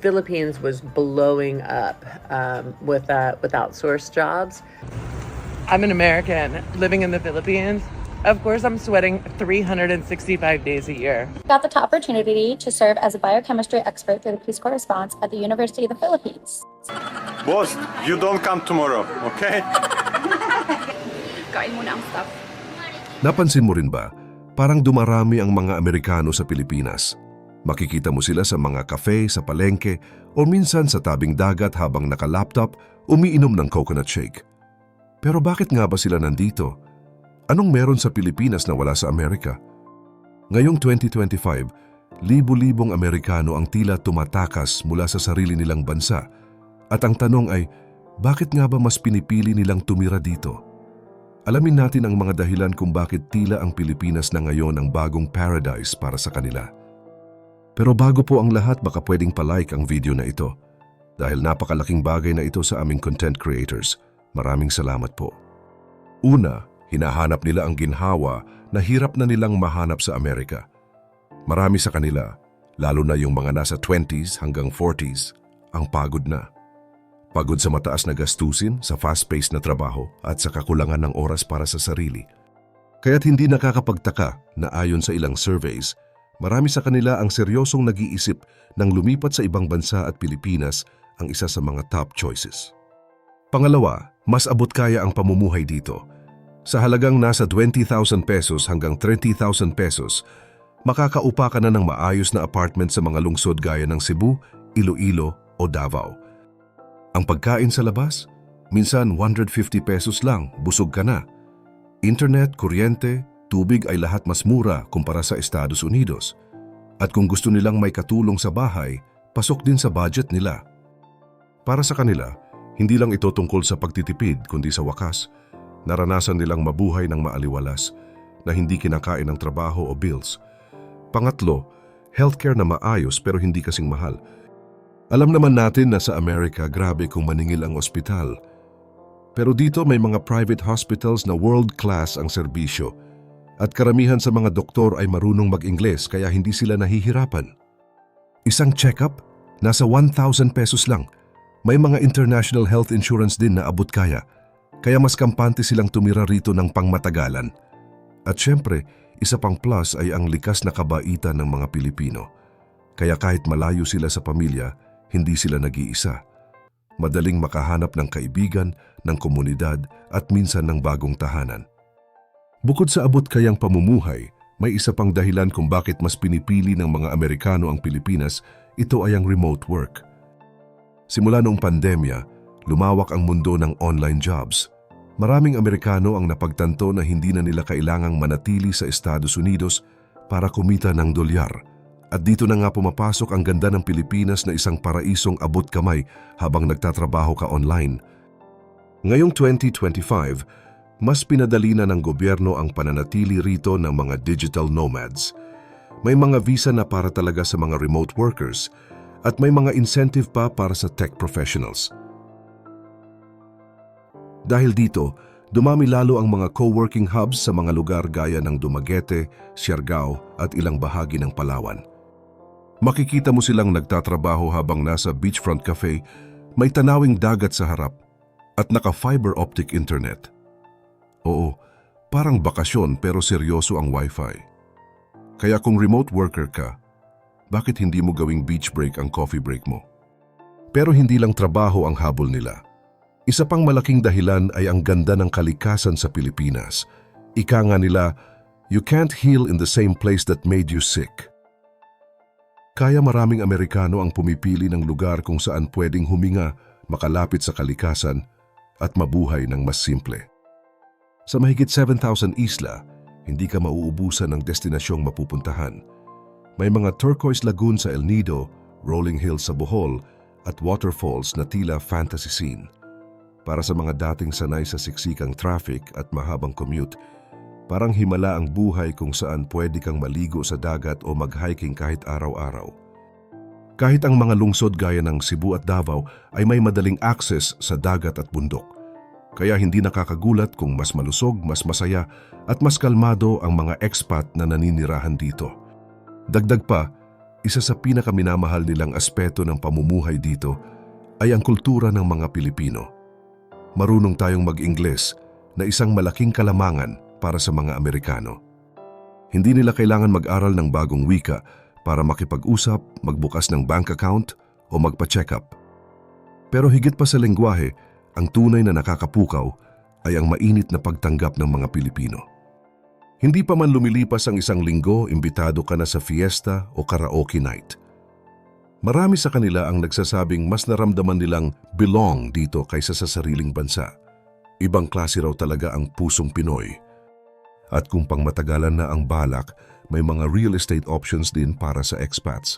Philippines was blowing up um, with uh, with outsourced jobs. I'm an American living in the Philippines. Of course, I'm sweating 365 days a year. Got the opportunity to serve as a biochemistry expert through the Peace Corps response at the University of the Philippines. Boss, you don't come tomorrow, okay? Kain muna ang stuff. Napansin mo rin ba, parang dumarami ang mga Amerikano sa Pilipinas. Makikita mo sila sa mga kafe, sa palengke, o minsan sa tabing dagat habang naka-laptop, umiinom ng coconut shake. Pero bakit nga ba sila nandito? Anong meron sa Pilipinas na wala sa Amerika? Ngayong 2025, libu-libong Amerikano ang tila tumatakas mula sa sarili nilang bansa. At ang tanong ay, bakit nga ba mas pinipili nilang tumira dito? Alamin natin ang mga dahilan kung bakit tila ang Pilipinas na ngayon ang bagong paradise para sa kanila. Pero bago po ang lahat, baka pwedeng palike ang video na ito. Dahil napakalaking bagay na ito sa aming content creators. Maraming salamat po. Una, hinahanap nila ang ginhawa na hirap na nilang mahanap sa Amerika. Marami sa kanila, lalo na yung mga nasa 20s hanggang 40s, ang pagod na. Pagod sa mataas na gastusin, sa fast-paced na trabaho at sa kakulangan ng oras para sa sarili. Kaya't hindi nakakapagtaka na ayon sa ilang surveys, marami sa kanila ang seryosong nag-iisip ng lumipat sa ibang bansa at Pilipinas ang isa sa mga top choices. Pangalawa, mas abot kaya ang pamumuhay dito. Sa halagang nasa 20,000 pesos hanggang 30,000 pesos, makakaupa ka na ng maayos na apartment sa mga lungsod gaya ng Cebu, Iloilo o Davao. Ang pagkain sa labas, minsan 150 pesos lang, busog ka na. Internet, kuryente, tubig ay lahat mas mura kumpara sa Estados Unidos. At kung gusto nilang may katulong sa bahay, pasok din sa budget nila. Para sa kanila, hindi lang ito tungkol sa pagtitipid kundi sa wakas, naranasan nilang mabuhay ng maaliwalas na hindi kinakain ng trabaho o bills. Pangatlo, healthcare na maayos pero hindi kasing mahal. Alam naman natin na sa Amerika grabe kung maningil ang ospital. Pero dito may mga private hospitals na world-class ang serbisyo at karamihan sa mga doktor ay marunong mag-Ingles kaya hindi sila nahihirapan. Isang check-up, nasa 1,000 pesos lang. May mga international health insurance din na abot kaya, kaya mas kampante silang tumira rito ng pangmatagalan. At syempre, isa pang plus ay ang likas na kabaitan ng mga Pilipino. Kaya kahit malayo sila sa pamilya, hindi sila nag-iisa. Madaling makahanap ng kaibigan, ng komunidad at minsan ng bagong tahanan. Bukod sa abot kayang pamumuhay, may isa pang dahilan kung bakit mas pinipili ng mga Amerikano ang Pilipinas, ito ay ang remote work. Simula noong pandemya, lumawak ang mundo ng online jobs. Maraming Amerikano ang napagtanto na hindi na nila kailangang manatili sa Estados Unidos para kumita ng dolyar. At dito na nga pumapasok ang ganda ng Pilipinas na isang paraisong abot kamay habang nagtatrabaho ka online. Ngayong 2025, mas pinadali na ng gobyerno ang pananatili rito ng mga digital nomads. May mga visa na para talaga sa mga remote workers at may mga incentive pa para sa tech professionals. Dahil dito, dumami lalo ang mga co-working hubs sa mga lugar gaya ng Dumaguete, Siargao at ilang bahagi ng Palawan. Makikita mo silang nagtatrabaho habang nasa beachfront cafe, may tanawing dagat sa harap at naka-fiber optic internet. Oo, parang bakasyon pero seryoso ang wifi. Kaya kung remote worker ka, bakit hindi mo gawing beach break ang coffee break mo? Pero hindi lang trabaho ang habol nila. Isa pang malaking dahilan ay ang ganda ng kalikasan sa Pilipinas. Ika nga nila, you can't heal in the same place that made you sick. Kaya maraming Amerikano ang pumipili ng lugar kung saan pwedeng huminga, makalapit sa kalikasan at mabuhay ng mas simple. Sa mahigit 7,000 isla, hindi ka mauubusan ng destinasyong mapupuntahan. May mga turquoise lagoon sa El Nido, rolling hills sa Bohol, at waterfalls na tila fantasy scene. Para sa mga dating sanay sa siksikang traffic at mahabang commute, parang himala ang buhay kung saan pwede kang maligo sa dagat o mag-hiking kahit araw-araw. Kahit ang mga lungsod gaya ng Cebu at Davao ay may madaling access sa dagat at bundok. Kaya hindi nakakagulat kung mas malusog, mas masaya at mas kalmado ang mga expat na naninirahan dito. Dagdag pa, isa sa pinakaminamahal nilang aspeto ng pamumuhay dito ay ang kultura ng mga Pilipino. Marunong tayong mag-Ingles na isang malaking kalamangan para sa mga Amerikano. Hindi nila kailangan mag-aral ng bagong wika para makipag-usap, magbukas ng bank account o magpa-check up. Pero higit pa sa lengguwahe, ang tunay na nakakapukaw ay ang mainit na pagtanggap ng mga Pilipino. Hindi pa man lumilipas ang isang linggo, imbitado ka na sa fiesta o karaoke night. Marami sa kanila ang nagsasabing mas naramdaman nilang belong dito kaysa sa sariling bansa. Ibang klase raw talaga ang pusong Pinoy. At kung pangmatagalan na ang balak, may mga real estate options din para sa expats.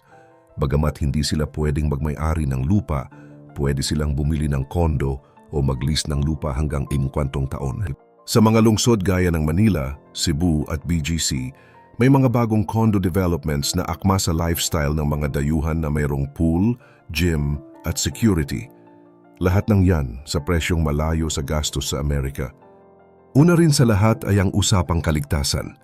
Bagamat hindi sila pwedeng magmay-ari ng lupa, pwede silang bumili ng kondo o mag-lease ng lupa hanggang imkwantong taon. Sa mga lungsod gaya ng Manila, Cebu at BGC, may mga bagong condo developments na akma sa lifestyle ng mga dayuhan na mayroong pool, gym at security. Lahat ng yan sa presyong malayo sa gastos sa Amerika. Una rin sa lahat ay ang usapang kaligtasan.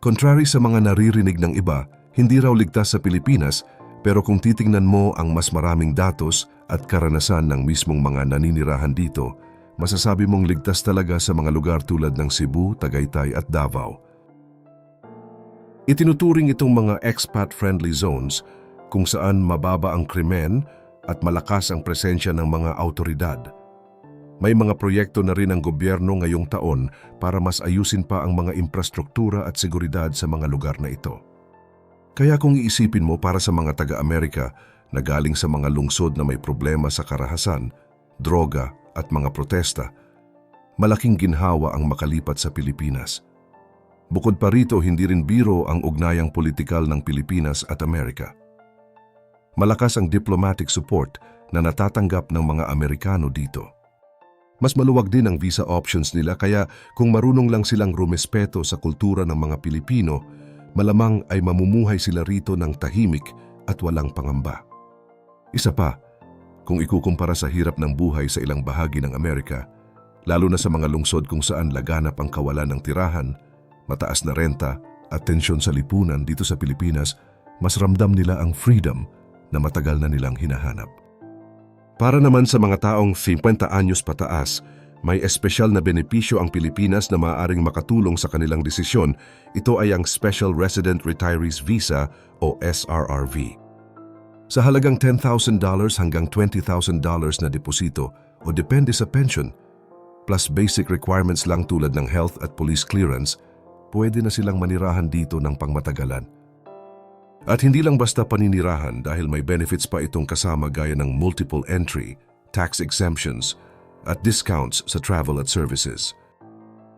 Contrary sa mga naririnig ng iba, hindi raw ligtas sa Pilipinas pero kung titingnan mo ang mas maraming datos at karanasan ng mismong mga naninirahan dito, masasabi mong ligtas talaga sa mga lugar tulad ng Cebu, Tagaytay at Davao. Itinuturing itong mga expat-friendly zones kung saan mababa ang krimen at malakas ang presensya ng mga autoridad. May mga proyekto na rin ang gobyerno ngayong taon para mas ayusin pa ang mga infrastruktura at seguridad sa mga lugar na ito. Kaya kung iisipin mo para sa mga taga-Amerika na galing sa mga lungsod na may problema sa karahasan, droga at mga protesta, malaking ginhawa ang makalipat sa Pilipinas. Bukod pa rito, hindi rin biro ang ugnayang politikal ng Pilipinas at Amerika. Malakas ang diplomatic support na natatanggap ng mga Amerikano dito. Mas maluwag din ang visa options nila kaya kung marunong lang silang rumespeto sa kultura ng mga Pilipino, malamang ay mamumuhay sila rito ng tahimik at walang pangamba. Isa pa, kung ikukumpara sa hirap ng buhay sa ilang bahagi ng Amerika, lalo na sa mga lungsod kung saan laganap ang kawalan ng tirahan, mataas na renta at tensyon sa lipunan dito sa Pilipinas, mas ramdam nila ang freedom na matagal na nilang hinahanap. Para naman sa mga taong 50 anyos pataas, may espesyal na benepisyo ang Pilipinas na maaaring makatulong sa kanilang desisyon. Ito ay ang Special Resident Retirees Visa o SRRV. Sa halagang $10,000 hanggang $20,000 na deposito o depende sa pension, plus basic requirements lang tulad ng health at police clearance, pwede na silang manirahan dito ng pangmatagalan. At hindi lang basta paninirahan dahil may benefits pa itong kasama gaya ng multiple entry, tax exemptions, at discounts sa travel at services.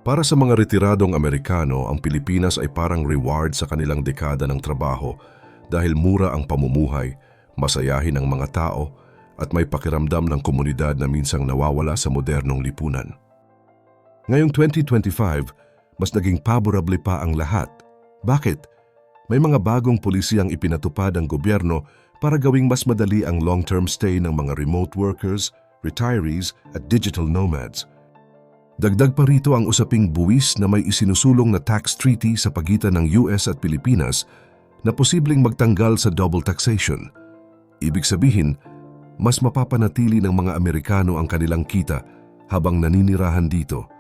Para sa mga retiradong Amerikano, ang Pilipinas ay parang reward sa kanilang dekada ng trabaho dahil mura ang pamumuhay, masayahin ang mga tao, at may pakiramdam ng komunidad na minsang nawawala sa modernong lipunan. Ngayong 2025, mas naging favorable pa ang lahat. Bakit? May mga bagong polisiyang ipinatupad ang gobyerno para gawing mas madali ang long-term stay ng mga remote workers, retirees at digital nomads. Dagdag pa rito ang usaping buwis na may isinusulong na tax treaty sa pagitan ng US at Pilipinas na posibleng magtanggal sa double taxation. Ibig sabihin, mas mapapanatili ng mga Amerikano ang kanilang kita habang naninirahan dito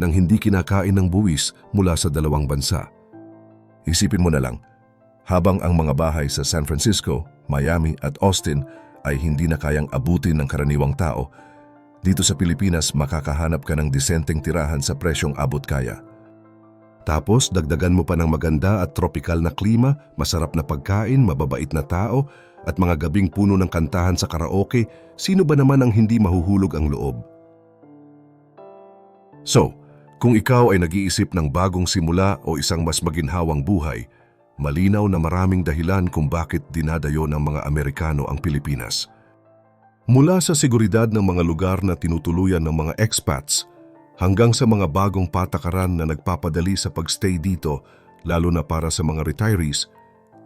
nang hindi kinakain ng buwis mula sa dalawang bansa. Isipin mo na lang, habang ang mga bahay sa San Francisco, Miami at Austin ay hindi na kayang abutin ng karaniwang tao, dito sa Pilipinas makakahanap ka ng disenteng tirahan sa presyong abot kaya. Tapos dagdagan mo pa ng maganda at tropical na klima, masarap na pagkain, mababait na tao, at mga gabing puno ng kantahan sa karaoke, sino ba naman ang hindi mahuhulog ang loob? So, kung ikaw ay nag-iisip ng bagong simula o isang mas maginhawang buhay, malinaw na maraming dahilan kung bakit dinadayo ng mga Amerikano ang Pilipinas. Mula sa seguridad ng mga lugar na tinutuluyan ng mga expats, hanggang sa mga bagong patakaran na nagpapadali sa pagstay dito, lalo na para sa mga retirees,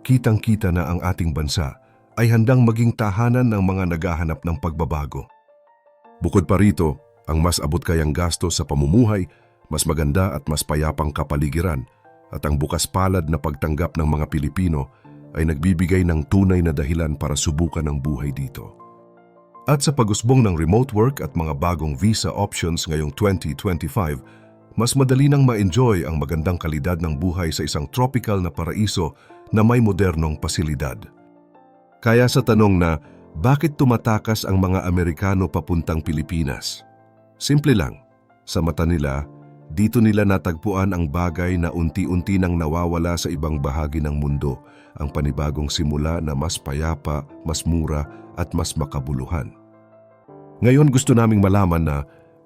kitang-kita na ang ating bansa ay handang maging tahanan ng mga naghahanap ng pagbabago. Bukod pa rito, ang mas abot kayang gasto sa pamumuhay, mas maganda at mas payapang kapaligiran at ang bukas palad na pagtanggap ng mga Pilipino ay nagbibigay ng tunay na dahilan para subukan ang buhay dito. At sa pagusbong ng remote work at mga bagong visa options ngayong 2025, mas madali nang ma-enjoy ang magandang kalidad ng buhay sa isang tropical na paraiso na may modernong pasilidad. Kaya sa tanong na, bakit tumatakas ang mga Amerikano papuntang Pilipinas? Simple lang, sa mata nila, dito nila natagpuan ang bagay na unti-unti nang nawawala sa ibang bahagi ng mundo, ang panibagong simula na mas payapa, mas mura at mas makabuluhan. Ngayon gusto naming malaman na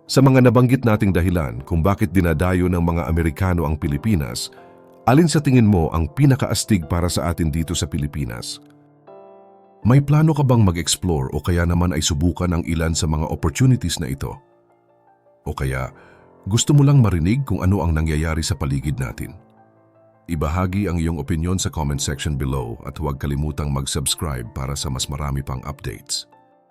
sa mga nabanggit nating dahilan kung bakit dinadayo ng mga Amerikano ang Pilipinas, alin sa tingin mo ang pinakaastig para sa atin dito sa Pilipinas? May plano ka bang mag-explore o kaya naman ay subukan ang ilan sa mga opportunities na ito? O kaya gusto mo lang marinig kung ano ang nangyayari sa paligid natin? Ibahagi ang iyong opinion sa comment section below at huwag kalimutang mag-subscribe para sa mas marami pang updates.